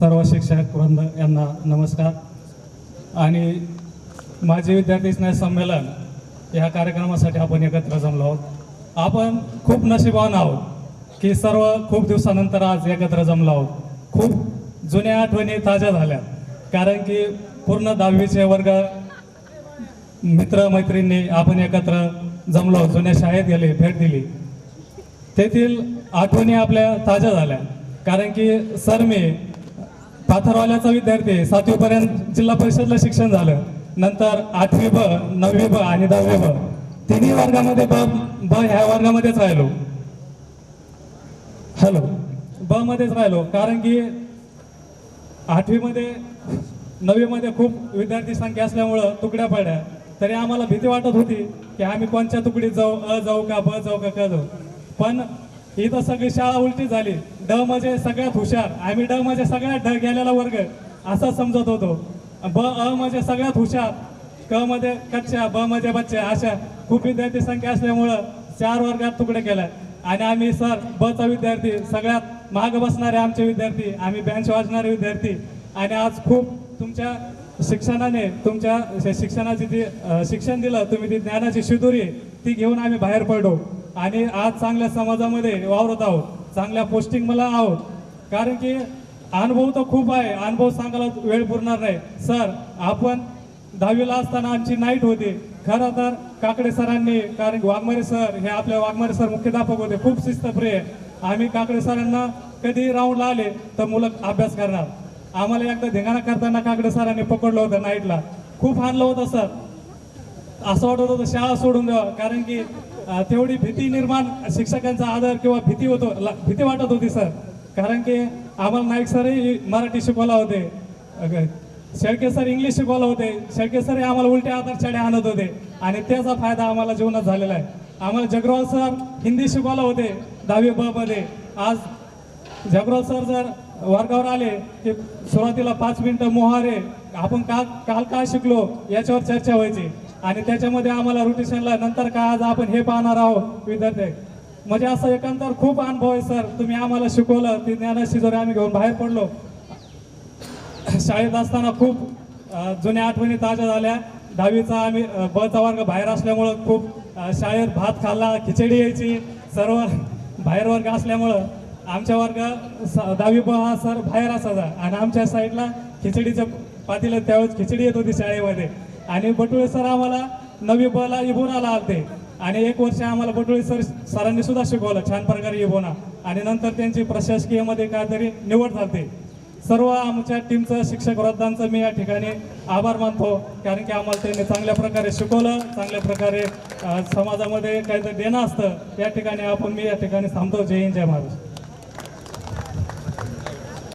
सर्व शिक्षक वृंद यांना नमस्कार. आणि माझे विद्यार्थी स्नेह संमेलन या कार्यक्रमासाठी आपण एकत्र जमलो आहोत. आपण खूप नशिबान आहोत की सर्व खूप दिवसानंतर आज एकत्र जमलो आहोत. खूप जुन्या आठवणी ताज्या झाल्या कारण की पूर्ण दहावीचे वर्ग मित्रमैत्रिणी आपण एकत्र जमलो जुन्या शाळेत गेले भेट दिली. तेथील आठवणी आपल्या ताज्या झाल्या. कारण की सर मी पाथरवाल्याचा विद्यार्थी आहे. सातवीपर्यंत जिल्हा परिषदला शिक्षण झालं. नंतर आठवी ब नववी ब आणि दहावी ब. तिन्ही वर्गामध्ये ब ब ह्या वर्गामध्येच राहिलो. हॅलो ब मध्येच राहिलो. कारण की आठवीमध्ये नववीमध्ये खूप विद्यार्थी संख्या असल्यामुळं तुकड्या पडल्या. तरी आम्हाला भीती वाटत होती की आम्ही कोणत्या तुकडीत जाऊ अ जाऊ का ब जाऊ का क जाऊ. पण ही तर सगळी शाळा उलटी झाली. ड म्हणजे सगळ्यात हुशार. आम्ही ड म्हणजे सगळ्यात ढ गेलेला वर्ग. असं समजत होतो. ब अ म्हणजे सगळ्यात हुशार. क मध्ये कच्च्या ब म्हणजे मध्ये बच्च्या अशा खूप विद्यार्थी संख्या असल्यामुळं चार वर्गात तुकडे केल्या. आणि आम्ही सर ब चा विद्यार्थी सगळ्यात माग बसणारे आमचे विद्यार्थी आम्ही बँच वाजणारे विद्यार्थी. आणि आज खूप तुमच्या शिक्षणाने तुमच्या शिक्षणाची जी शिक्षण दिलं तुम्ही ती ज्ञानाची शिदुरी ती घेऊन आम्ही बाहेर पडलो. आणि आज चांगल्या समाजामध्ये वावरत आहोत. चांगल्या पोस्टिंग मला आहोत. कारण की अनुभव तर खूप आहे. अनुभव सांगायला वेळ पुरणार नाही. सर आपण दहावीला असताना आमची नाईट होती. खरं तर काकडे सरांनी कारण की वाघमारे सर हे आपले वाघमारे सर मुख्याध्यापक होते. खूप शिस्तप्रिय आम्ही काकडे सरांना कधी राऊंडला आले तर मुलं अभ्यास करणार. आम्हाला एकदा धिंगाणा करताना काकडे सरांनी पकडलं होतं नाईटला खूप हानलं होतं सर असं वाटत होतं शाळा सोडून द्यावं. कारण की तेवढी भीती निर्माण शिक्षकांचा आदर किंवा भीती होतो ला- भीती वाटत होती सर. कारण की आम्हाला नाईक सरही मराठी शिकवला होते. शेळके सर इंग्लिश शिकवला होते. शेळके सरही आम्हाला उलट्या आधार चढ्या आणत होते. आणि त्याचा फायदा आम्हाला जीवनात झालेला आहे. आम्हाला जगरवाल सर हिंदी शिकवला होते दहावी ब मध्ये आज जगराव सर जर वर्गावर आले की सुरुवातीला पाच मिनिटं मोहारे आपण काल काल काय शिकलो याच्यावर चर्चा व्हायची. आणि त्याच्यामध्ये आम्हाला रोटेशनला नंतर काय आज आपण हे पाहणार आहोत विद्यार्थी. म्हणजे असं एकंदर खूप अनुभव आहे सर. तुम्ही आम्हाला शिकवलं ती ज्ञानाशी जर आम्ही घेऊन बाहेर पडलो. शाळेत असताना खूप जुन्या आठवणी ताज्या झाल्या. दहावीचा आम्ही बचा वर्ग बाहेर असल्यामुळं खूप शाळेत भात खाल्ला खिचडी यायची सर्व बाहेर वर्ग असल्यामुळं आमच्या वर्ग स- दहावी ब हा सर बाहेर असायचा. आणि आमच्या साईडला खिचडीचं पातीला त्यावेळेस खिचडी येत होती शाळेमध्ये. आणि बटुळे सर आम्हाला नवी बला इबोनाला आलते आणि एक वर्ष आम्हाला बटुळे सर सरांनी सुद्धा शिकवलं छान प्रकारे इबोना आणि नंतर त्यांची प्रशासकीयमध्ये काहीतरी निवड झालते सर्व आमच्या टीमचं शिक्षक वृद्धांचं मी या ठिकाणी आभार मानतो. कारण की आम्हाला त्यांनी चांगल्या प्रकारे शिकवलं चांगल्या प्रकारे समाजामध्ये काहीतरी देणं असतं. या ठिकाणी आपण मी या ठिकाणी थांबतो. जय हिंद जय महाराष्ट्र.